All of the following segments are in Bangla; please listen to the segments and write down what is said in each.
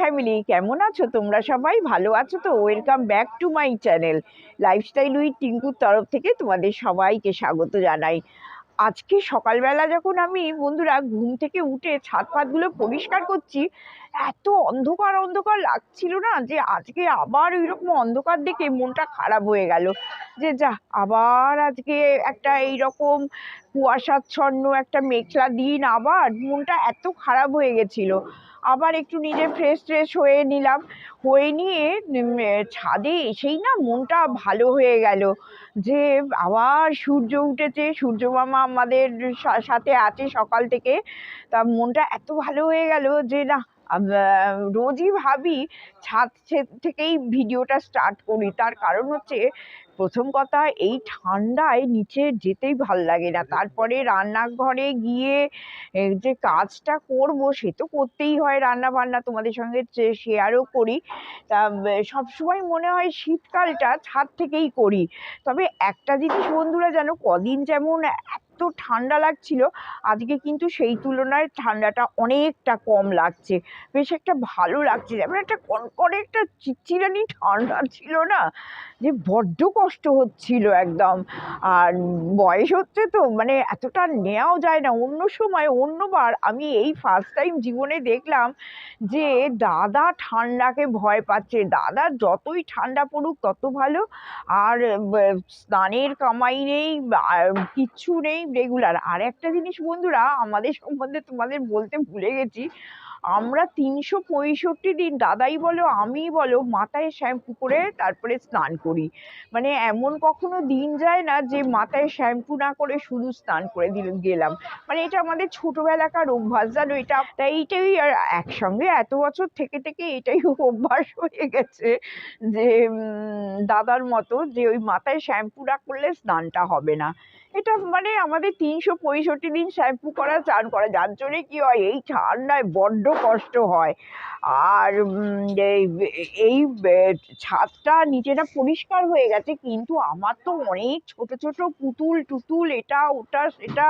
ফ্যামিলি কেমন আছো? তোমরা সবাই ভালো আছো তো? Welcome back to my channel lifestyle with টিঙ্কুর তরফ থেকে তোমাদের সবাইকে স্বাগত জানাই। আজকে সকালবেলা যখন আমি, বন্ধুরা, ঘুম থেকে উঠে ছাদ পাতগুলো পরিষ্কার করছি, এত অন্ধকার অন্ধকার লাগছিল না যে আজকে আবার ওইরকম অন্ধকার দেখে মনটা খারাপ হয়ে গেল। যে যা, আবার আজকে একটা এইরকম কুয়াশাচ্ছন্ন একটা মেঘলা দিন, আবার মনটা এত খারাপ হয়ে গেছিল। আবার একটু নিজে ফ্রেশ ট্রেশ হয়ে নিলাম। হয়ে নিয়ে ছাদে এসেই না মনটা ভালো হয়ে গেল যে আবার সূর্য উঠেছে। সূর্য মামা আমাদের সাথে আছে সকাল থেকে। তা মনটা এত ভালো হয়ে গেল যে না রোজই ভাবি ছাদ থেকেই ভিডিওটা স্টার্ট করি। তার কারণ হচ্ছে প্রথম কথা এই ঠান্ডায় নিচে যেতেই ভালো লাগে না। তারপরে রান্নাঘরে গিয়ে যে কাজটা করব সে তো করতেই হয় রান্না বান্না তোমাদের সঙ্গে শেয়ারও করি তা সব সবসময় মনে হয় শীতকালটা ছাদ থেকেই করি। তবে একটা জিনিস বন্ধুরা যেন কদিন যেমন এত ঠান্ডা লাগছিল, আজকে কিন্তু সেই তুলনায় ঠান্ডাটা অনেকটা কম লাগছে। বেশ একটা ভালো লাগছে। যেমন একটা কনকনে একটা চিচিরানি ঠান্ডা ছিল না, যে বড্ড কষ্ট হচ্ছিল একদম। আর বয়স হচ্ছে তো মানে এতটা নেওয়াও যায় না। অন্য সময়, অন্যবার আমি এই ফার্স্ট টাইম জীবনে দেখলাম যে দাদা ঠান্ডাকে ভয় পাচ্ছে। দাদা যতই ঠান্ডা পড়ুক, তত ভালো। আর স্নানের কামাই নেই কিচ্ছু নেই রেগুলার আর একটা জিনিস বন্ধুরা, আমাদের সম্বন্ধে তোমাদের বলতে ভুলে গেছি। আমরা তিনশো পঁয়ষট্টি দিন, দাদাই বলো আমি বলো, মাথায় শ্যাম্পু করে তারপরে স্নান করি। মানে এমন কখনো দিন যায় না যে মাথায় শ্যাম্পু না করে শুধু স্নান করে দিল, গেলাম। মানে এটা আমাদের ছোটবেলাকার অভ্যাস, জানো? এটা তাই এইটাই আর একসঙ্গে এত বছর থেকে থেকে এটাই অভ্যাস হয়ে গেছে যে দাদার মতো যে ওই মাথায় শ্যাম্পু না করলে স্নানটা হবে না। এটা মানে আমাদের তিনশো পঁয়ষট্টি দিন শ্যাম্পু করা, চান করা, যার জন্যে কি হয়, এই ঠান্ডায় বড্ড কষ্ট হয়। আর এই ছাদটা নিচেটা পরিষ্কার হয়ে গেছে, কিন্তু আমার তো অনেক ছোট ছোট পুতুল টুতুল, এটা, ওটা, সেটা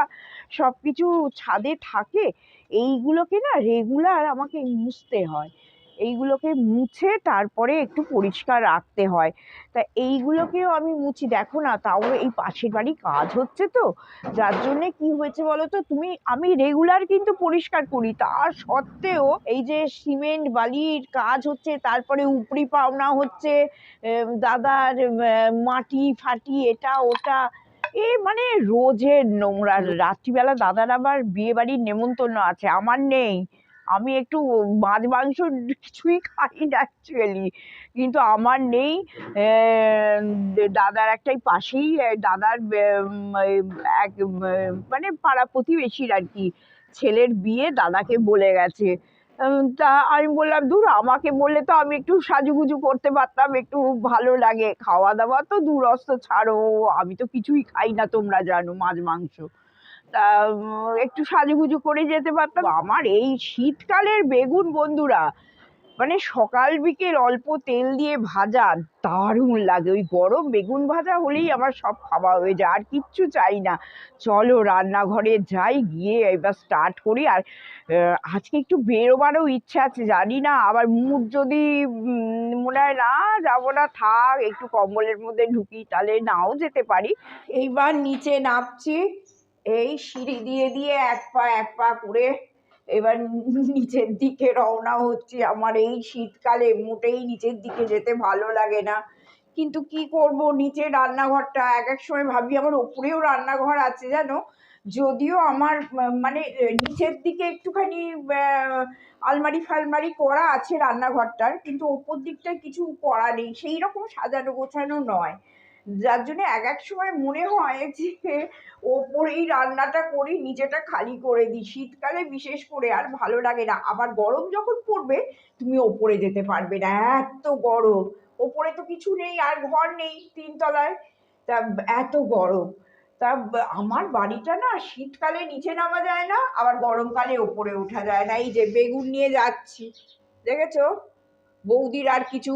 সব কিছু ছাদে থাকে, এইগুলোকে না রেগুলার আমাকে মুছতে হয়। এইগুলোকে মুছে তারপরে একটু পরিষ্কার রাখতে হয়। তা এইগুলোকেও আমি মুছি। দেখো না, তাও এই পাশের বাড়ি কাজ হচ্ছে তো। যার জন্যে কি হয়েছে বলো তো তুমি, আমি রেগুলার কিন্তু পরিষ্কার করি। তার সত্ত্বেও এই যে সিমেন্ট বালির কাজ হচ্ছে, তারপরে উপরি পাওনা হচ্ছে দাদার মাটি ফাটি, এটা, ওটা, এ মানে রোজের নোংরা। রাত্রিবেলা দাদার আবার বিয়ে বাড়ির নেমন্তন্ন আছে, আমার নেই। আমি একটু মাছ মাংস কিছুই খাই না অ্যাকচুয়ালি কিন্তু আমার নেই দাদার একটাই পাশেই দাদার এক মানে পাড়া প্রতিবেশীর আর কি। ছেলের বিয়ে দাদাকে বলে গেছে। তা আমি বললাম দূর আমাকে বললে তো আমি একটু সাজুগুজু করতে পারতাম, একটু ভালো লাগে। খাওয়া দাওয়া তো দূরস্থ, ছাড়ো, আমি তো কিছুই খাই না তোমরা জানো মাছ মাংস। একটু সাজুগুজু করে যেতে পারতাম। আমার এই শীতকালের বেগুন বন্ধুরা মানে সকাল বিকেল অল্প তেল দিয়ে ভাজা দারুণ লাগে। ওই গরম বেগুন ভাজা হলেই আমার সব খাওয়া হয়ে যায় আর কিচ্ছু চাই না। চলো রান্নাঘরে যাই গিয়ে এবার স্টার্ট করি। আর আজকে একটু বেরোবারও ইচ্ছা আছে জানি না। আবার মুড যদি মনে হয় না যাব না থাক একটু কম্বলের মধ্যে ঢুকি তাহলে নাও যেতে পারি। এইবার নিচে নামছি। এই সিঁড়ি দিয়ে দিয়ে এক পা এক পা করে এবার নিচের দিকে রওনা হচ্ছে। আমার এই শীতকালে মোটেই নিচের দিকে যেতে ভালো লাগে না। কিন্তু কি করব? নিচে রান্নাঘরটা এক এক সময় ভাবি, আমার ওপরেও রান্নাঘর আছে জানো? যদিও আমার মানে নিচের দিকে একটুখানি আলমারি ফালমারি করা আছে রান্নাঘরটার, কিন্তু ওপর দিকটায় কিছু করা নেই। সেই রকম সাজানো গোছানো নয়। যার জন্য এক এক সময় মনে হয় যে ওপরেই রান্নাটা করি নিচেটা খালি করে দিই। শীতকালে বিশেষ করে আর ভালো লাগে না। আবার গরম যখন পড়বে, তুমি ওপরে যেতে পারবে না। এত গরম। ওপরে তো কিছু নেই আর ঘর নেই তিনতলায়। তা এত গরম। তা আমার বাড়িটা না শীতকালে নিচে নামা যায় না, আবার গরমকালে ওপরে ওঠা যায় না। এই যে বেগুন নিয়ে যাচ্ছি। দেখেছ? বৌদির আর কিছু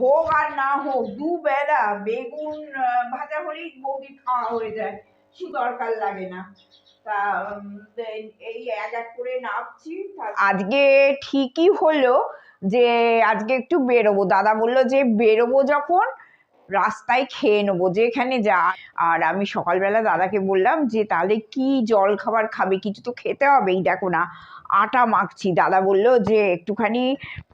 হোক আর না হোক, দুবেলা বেগুন ভাজা হলেই বৌদি খাওয়া হয়ে যায়। কিচ্ছু দরকার লাগে না। তা এই এক এক করে নাপছি আজকে ঠিকই হলো যে আজকে একটু বেরোবো। দাদা বলল যে বেরোবো যখন, রাস্তায় খেয়ে নেব, যেখানে যা। আর আমি সকালবেলা দাদাকে বললাম যে, তাহলে কি জল খাবার খাবে? কিছু তো খেতে হবেই, দেখো না। আটা মাখছি। দাদা বলল যে, একটুখানি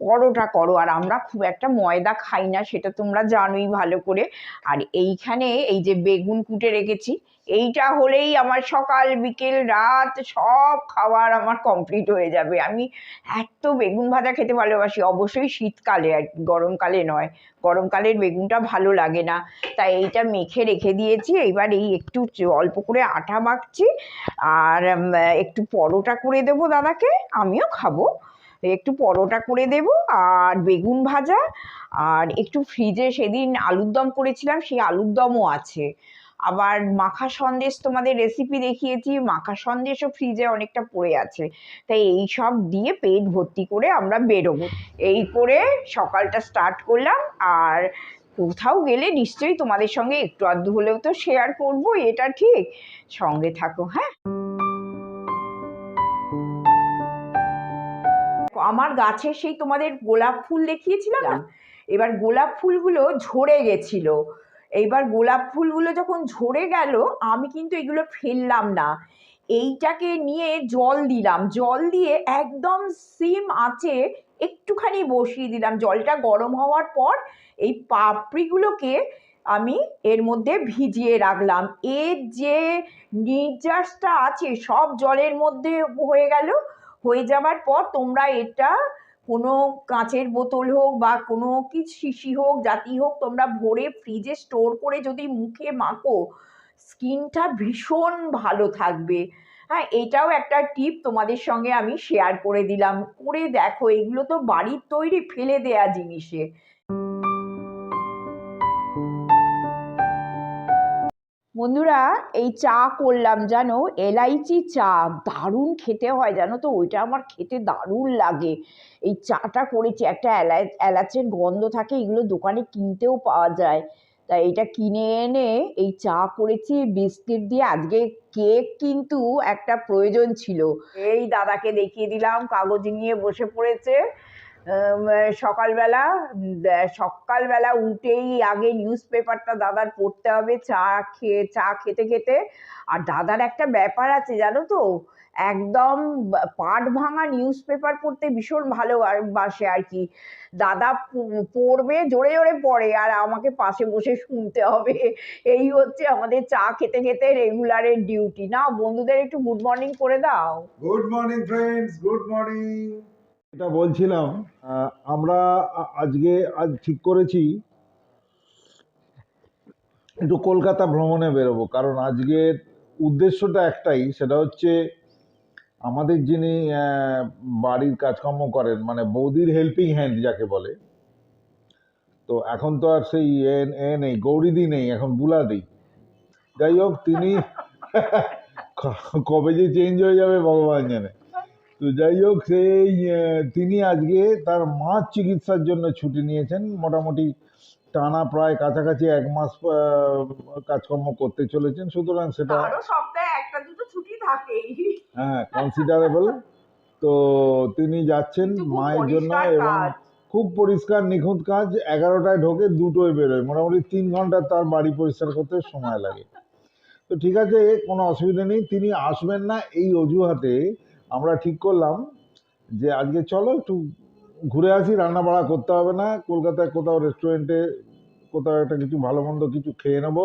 পরোটা করো, আর আমরা খুব একটা ময়দা খাই না, সেটা তোমরা জানোই ভালো করে। আর এইখানে এই যে বেগুন কুটে রেখেছি, এইটা হলেই আমার সকাল, বিকেল, রাত সব খাবার আমার কমপ্লিট হয়ে যাবে। আমি এত বেগুন ভাজা খেতে ভালোবাসি। অবশ্যই শীতকালে আর গরমকালে নয়। গরমকালের বেগুনটা ভালো লাগে না। তাই এইটা মেখে রেখে দিয়েছি। এবার এই একটু অল্প করে আটা মাখছি। আর একটু পরোটা করে দেবো দাদাকে। আমিও খাব। একটু পরোটা করে দেব আর বেগুন ভাজা আর একটু ফ্রিজে সেদিন আলুর দম করেছিলাম, সেই আলুর দমও আছে। আবার মাখা সন্দেশ তোমাদের রেসিপি দেখিয়েছি, মাখা সন্দেশও ফ্রিজে অনেকটা পড়ে আছে। তাই এই সব দিয়ে পেট ভর্তি করে আমরা বেরোবো। এই করে সকালটা স্টার্ট করলাম আর কোথাও গেলে নিশ্চয়ই তোমাদের সঙ্গে একটু আধটু হলেও তো শেয়ার করব, এটা ঠিক। সঙ্গে থাকো হ্যাঁ? আমার গাছে সেই তোমাদের গোলাপ ফুল দেখিয়েছিলাম না? এবার গোলাপ ফুলগুলো ঝরে গেছিল। এইবার গোলাপ ফুলগুলো যখন ঝরে গেল আমি কিন্তু এগুলো ফেললাম না। এইটাকে নিয়ে জল দিলাম। জল দিয়ে একদম সিম আঁচে একটুখানি বসিয়ে দিলাম। জলটা গরম হওয়ার পর এই পাপড়িগুলোকে আমি এর মধ্যে ভিজিয়ে রাখলাম। এর যে নির্যাসটা আছে সব জলের মধ্যে হয়ে গেল। হয়ে যাওয়ার পর তোমরা এটা কোনো কাঁচের বোতল হোক বা কোনো কি শিশি হোক, জাতি হোক, তোমরা ভরে ফ্রিজে স্টোর করে যদি মুখে মাখো স্কিনটা ভীষণ ভালো থাকবে। হ্যাঁ এটাও একটা টিপ তোমাদের সঙ্গে আমি শেয়ার করে দিলাম। করে দেখো, এগুলো তো বাড়ির তৈরি, ফেলে দেয়া জিনিসে। বন্ধুরা, এই চা করলাম জানো, এলাইচি চা, দারুণ খেতে হয় জানো তো, ওইটা আমার খেতে দারুণ লাগে। এই চাটা করেছি, একটা এলাচ এলাচের গন্ধ থাকে, এগুলো দোকানে কিনতেও পাওয়া যায়। তাই এটা কিনে এনে এই চা করেছি, বিস্কিট দিয়ে, আজকে কেক কিন্তু একটা প্রয়োজন ছিল। এই দাদাকে দেখিয়ে দিলাম, কাগজ নিয়ে বসে পড়েছে। সকালবেলা সকালবেলা উঠেই আগে নিউজ পেপারটা দাদার পড়তে হবে, চা খেয়ে, চা খেতে খেতে। আর দাদার একটা ব্যাপার আছে, জানো তো? একদম পাট ভাঙা নিউজ পেপার পড়তে ভীষণ ভালোবাসে আর কি। দাদা পড়বে, জোরে জোরে পড়ে, আর আমাকে পাশে বসে শুনতে হবে। এই হচ্ছে আমাদের চা খেতে খেতে রেগুলারের ডিউটি না বন্ধুদের একটু গুড মর্নিং করে দাও। Good morning friends good morning এটা বলছিলাম আমরা আজকে, আজ ঠিক করেছি একটু কলকাতা ভ্রমণে বেরোবো। কারণ আজকের উদ্দেশ্যটা একটাই, সেটা হচ্ছে আমাদের যিনি বাড়ির কাজকর্ম করেন মানে বৌদির হেল্পিং হ্যান্ড যাকে বলে, তো এখন তো আর সেই এ নেই, গৌরীদি নেই, এখন বুলাদি। যাই হোক, তিনি কবে যে চেঞ্জ হয়ে যাবে ভগবান জানে। তো যাই হোক সেই তিনি আজকে তার মাছ চিকিৎসার জন্য ছুটি নিয়েছেন। মোটামুটি টানা প্রায় কাছাকাছি এক মাস কাজকর্ম করতে চলেছেন। সুতরাং সেটা সপ্তাহে একটা দুটো ছুটি থাকেই। হ্যাঁ কনসিডারেবল তো তিনি যাচ্ছেন মায়ের জন্য এবং খুব পরিষ্কার নিখুঁত কাজ। এগারোটায় ঢোকে দুটোয় বেরোয়। মোটামুটি তিন ঘণ্টা তার বাড়ি পরিষ্কার করতে সময় লাগে। তো ঠিক আছে কোনো অসুবিধা নেই। তিনি আসবেন না। এই অজুহাতে আমরা ঠিক করলাম যে আজকে চলো একটু ঘুরে আসি, রান্না বাড়া করতে হবে না, কলকাতায় কোথাও রেস্টুরেন্টে কোথাও একটা কিছু ভালো মন্দ কিছু খেয়ে নেব।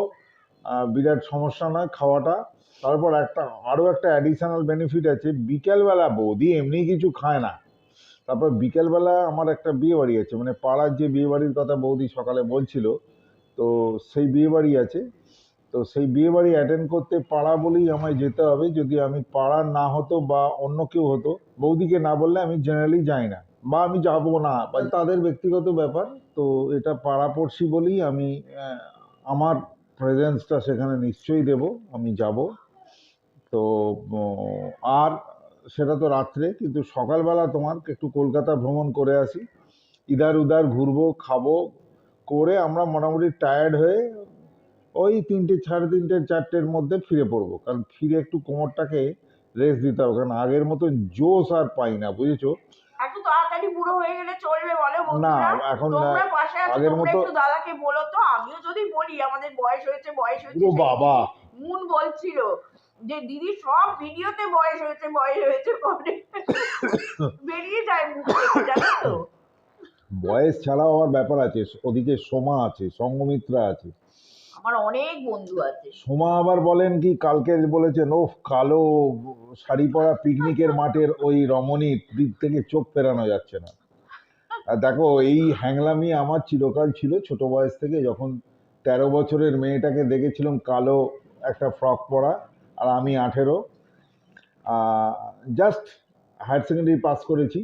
বিরাট সমস্যা নয় খাওয়াটা। তারপর একটা, আরও একটা অ্যাডিশনাল বেনিফিট আছে, বিকেলবেলা বৌদি এমনি কিছু খায় না। তারপর বিকেলবেলা আমার একটা বিয়ে বাড়ি আছে মানে পাড়ার যে বিয়ে বাড়ির কথা বৌদি সকালে বলছিল, তো সেই বিয়ে বাড়ি আছে। তো সেই বিয়ে বাড়ি অ্যাটেন্ড করতে পাড়া বলেই আমায় যেতে হবে। যদি আমি পাড়ার না হতো বা অন্য কেউ হতো, বৌদিকে না বললে আমি জেনারেলি যাই না। বা আমি যাব না, বা তাদের ব্যক্তিগত ব্যাপার, তো এটা পাড়াপড়শি বলেই আমি আমার প্রেজেন্সটা সেখানে নিশ্চয়ই দেব, আমি যাব। তো আর সেটা তো রাত্রে, কিন্তু সকালবেলা তোমার একটু কলকাতা ভ্রমণ করে আসি। ইধার উধার ঘুরবো, খাব, করে আমরা মোটামুটি টায়ার্ড হয়ে ওই তিনটে সাড়ে তিনটে চারটের মধ্যে ফিরে পড়ব। কারণ ফিরে একটু কোমরটাকে রেস্ট দিতে হবে। কারণ আগের মতো জোশ আর পাই না বুঝেছ? একটু তাড়াতাড়ি বুড়ো হয়ে গেলে চলবে বলো না এখন তোমরা পাশে আছো আগের মতো একটু দাদাকে বলো তো। আমিও যদি বলি আমাদের বয়স হয়েছে বয়স হয়েছে ও বাবা। মুন বলছিল যে দিদি সব ভিডিওতে বয়স হয়েছে বয়স হয়েছে বেরিয়ে যায় মুখ জানো তো। বয়স ছাড়াও আবার ব্যাপার আছে। ওদিকে সোমা আছে সঙ্গমিত্রা আছে। আমার অনেক বন্ধু আছে। সোমা আবার বলেন কি, কালকে বলেছেন, ওফ, কালো শাড়ি পরা পিকনিকের মাঠের ওই রমণীর দিক থেকে চোখ ফেরানো যাচ্ছে না। আর দেখো, এই হ্যাংলামি আমার চিরকাল ছিল ছোট বয়স থেকে, যখন তেরো বছরের মেয়েটাকে দেখেছিলাম কালো একটা ফ্রক পরা, আর আমি আঠেরো। জাস্ট হায়ার সেকেন্ডারি পাস করেছি।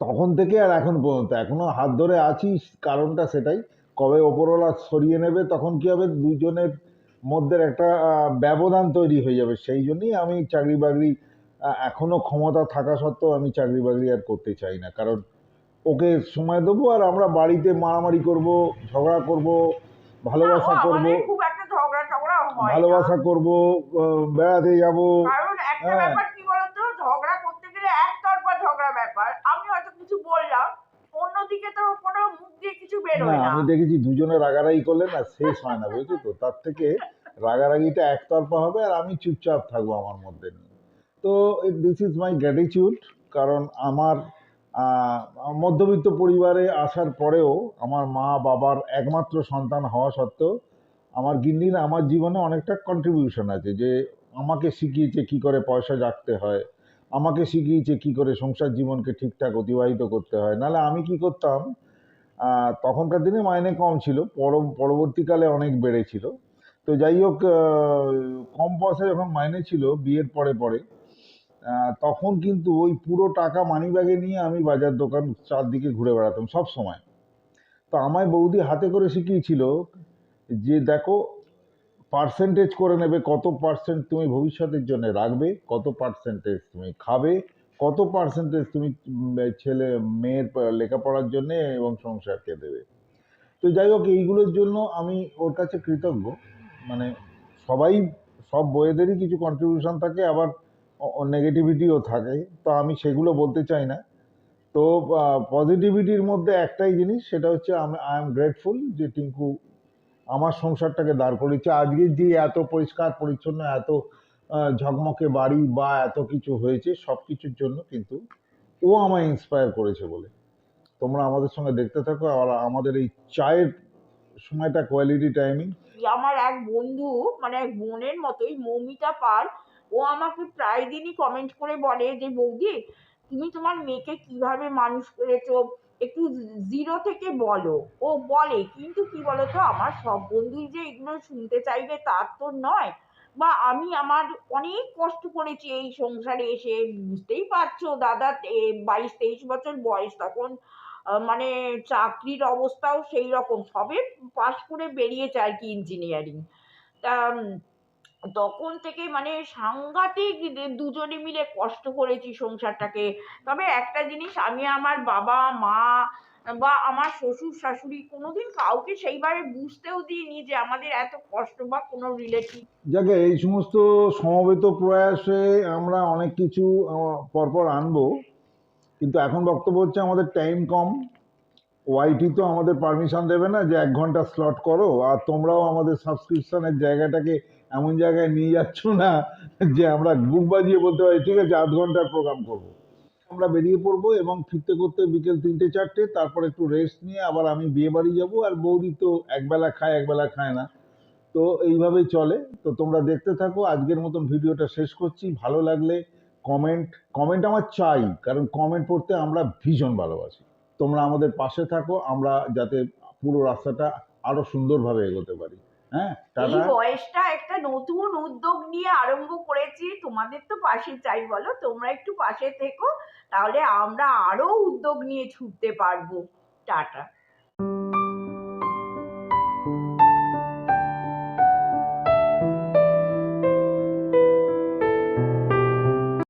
তখন থেকে আর এখন পর্যন্ত, এখনও হাত ধরে আছি, কারণটা সেটাই। কবে ওপরওয়ালা সরিয়ে নেবে তখন কি হবে দুজনের মধ্যে একটা ব্যবধান তৈরি হয়ে যাবে সেই জন্যই আমি চাকরি বাকরি আহ, এখনও ক্ষমতা থাকা সত্ত্বেও আমি চাকরি বাকরি আর করতে চাই না কারণ ওকে সময় দেবো আর আমরা বাড়িতে মারামারি করব ঝগড়া করব ভালোবাসা করব হয় না। ভালোবাসা করব বেড়াতে যাব হ্যাঁ। ব্যাপার কি বলতো ঝগড়া করতে গেলে একতরফা ঝগড়া ব্যাপার আমি হয়তো কিছু বললাম অন্যদিকে তো কোনো মুখ দিয়ে কিছু না বেরোয় না আমি দেখেছি দুজনে রাগারাগি করলে না শেষ হয় না বুঝেছ তো? তার থেকে রাগারাগিটা একতরফা হবে আর আমি চুপচাপ থাকব আমার মধ্যে নিয়ে। তো দিস ইজ মাই গ্র্যাটিটিউড কারণ আমার মধ্যবিত্ত পরিবারে আসার পরেও আমার মা বাবার একমাত্র সন্তান হওয়া সত্ত্বেও আমার গিন্নির আমার জীবনে অনেকটা কন্ট্রিবিউশন আছে যে আমাকে শিখিয়েছে কি করে পয়সা জাগতে হয় আমাকে শিখিয়েছে কি করে সংসার জীবনকে ঠিকঠাক অতিবাহিত করতে হয়। নাহলে আমি কি করতাম তখনকার দিনে মাইনে কম ছিল পর- পরবর্তীকালে অনেক বেড়েছিল। তো যাই হোক কম পয়সা যখন মাইনে ছিল, বিয়ের পরে পরে তখন কিন্তু ওই পুরো টাকা মানি ব্যাগে নিয়ে আমি বাজার দোকান চারদিকে ঘুরে বেড়াতাম সব সময়। তো আমায় বৌদি হাতে করে শিখিয়েছিল যে, দেখো পার্সেন্টেজ করে নেবে, কত পার্সেন্ট তুমি ভবিষ্যতের জন্য রাখবে, কত পার্সেন্টেজ তুমি খাবে কত পার্সেন্টেজ তুমি ছেলে, মেয়ের লেখাপড়ার জন্য এবং সংসারকে দেবে? তো যাই হোক, এইগুলোর জন্য আমি ওর কাছে কৃতজ্ঞ। মানে সবাই, সব বইয়েদেরই কিছু কন্ট্রিবিউশন থাকে, আবার নেগেটিভিটিও থাকে। তো আমি সেগুলো বলতে চাই না। তো পজিটিভিটির মধ্যে একটাই জিনিস, সেটা হচ্ছে আমি আই এম গ্রেটফুল যে টিঙ্কু আমার সংসারটাকে দাঁড় করেছে আজকে যে এত পরিষ্কার, পরিচ্ছন্ন, এত ঝকমকে বাড়ি বা এত কিছু হয়েছে, সব কিছুর জন্য কিন্তু ও আমায় ইন্সপায়ার করেছে বলে। তোমরা আমাদের সঙ্গে দেখতে থাকো আর আমাদের এই চায়ের সময়টা কোয়ালিটি টাইমিং আমার এক বন্ধু মানে এক বোনের মতোই মৌমিতা পাল, ও আমাকে প্রায় দিনই কমেন্ট করে বলে যে, বৌদি, তুমি তোমার মেয়েকে কীভাবে মানুষ করেছ? একটু জিরো থেকে বলো। ও বলে, কিন্তু কি বলতো, আমার সব বন্ধুই যে এগুলো শুনতে চাইবে, তার তো নয়। বা আমি আমার অনেক কষ্ট করেছি এই সংসারে এসে, বুঝতেই পারছ দাদা বাইশ তেইশ বছর বয়স তখন মানে চাকরির অবস্থাও সেই রকম। সবে পাশ করে বেরিয়েছে আর কি ইঞ্জিনিয়ারিং তা তখন থেকে মানে সাংঘাতিক দুজনে মিলে কষ্ট করেছি সংসারটাকে। তবে একটা জিনিস, আমি আমার বাবা, মা বা আমার শ্বশুর শাশুড়ি কোনোদিন কাউকে সেইভাবে বুঝতেও দিইনি যে আমাদের এত কষ্ট বা কোনো রিলেটিভ যাকে এই সমস্ত সমবেত প্রয়াসে আমরা অনেক কিছু পরপর আনব। কিন্তু এখন বক্তব্য হচ্ছে আমাদের টাইম কম। ওয়াইটি তো আমাদের পারমিশন দেবে না যে এক ঘণ্টা স্লট করো, আর তোমরাও আমাদের সাবস্ক্রিপশনের জায়গাটাকে এমন জায়গায় নিয়ে যাচ্ছ না যে আমরা বুক বাজিয়ে বলতে পারি, ঠিক আছে, আধ ঘণ্টার প্রোগ্রাম করব। আমরা বেরিয়ে পড়ব এবং ফিরতে করতে বিকেল তিনটে, চারটে, তারপর একটু রেস্ট নিয়ে আবার আমি বিয়ে বাড়ি যাব। আর বৌদি তো একবেলা খায় একবেলা খায় না। তো এইভাবেই চলে। তো তোমরা দেখতে থাকো, আজকের মতন ভিডিওটা শেষ করছি। ভালো লাগলে কমেন্ট কমেন্ট আমার চাই, কারণ কমেন্ট পড়তে আমরা ভীষণ ভালোবাসি। তোমরা আমাদের পাশে থাকো, আমরা যাতে পুরো রাস্তাটা আরও সুন্দরভাবে এগোতে পারি। হ্যাঁ এই বয়সটা একটা নতুন উদ্যোগ নিয়ে আরম্ভ করেছি তোমাদের তো পাশে চাই বলো তোমরা একটু পাশে থেকো তাহলে আমরা আরও উদ্যোগ নিয়ে ছুটতে পারব। টাটা।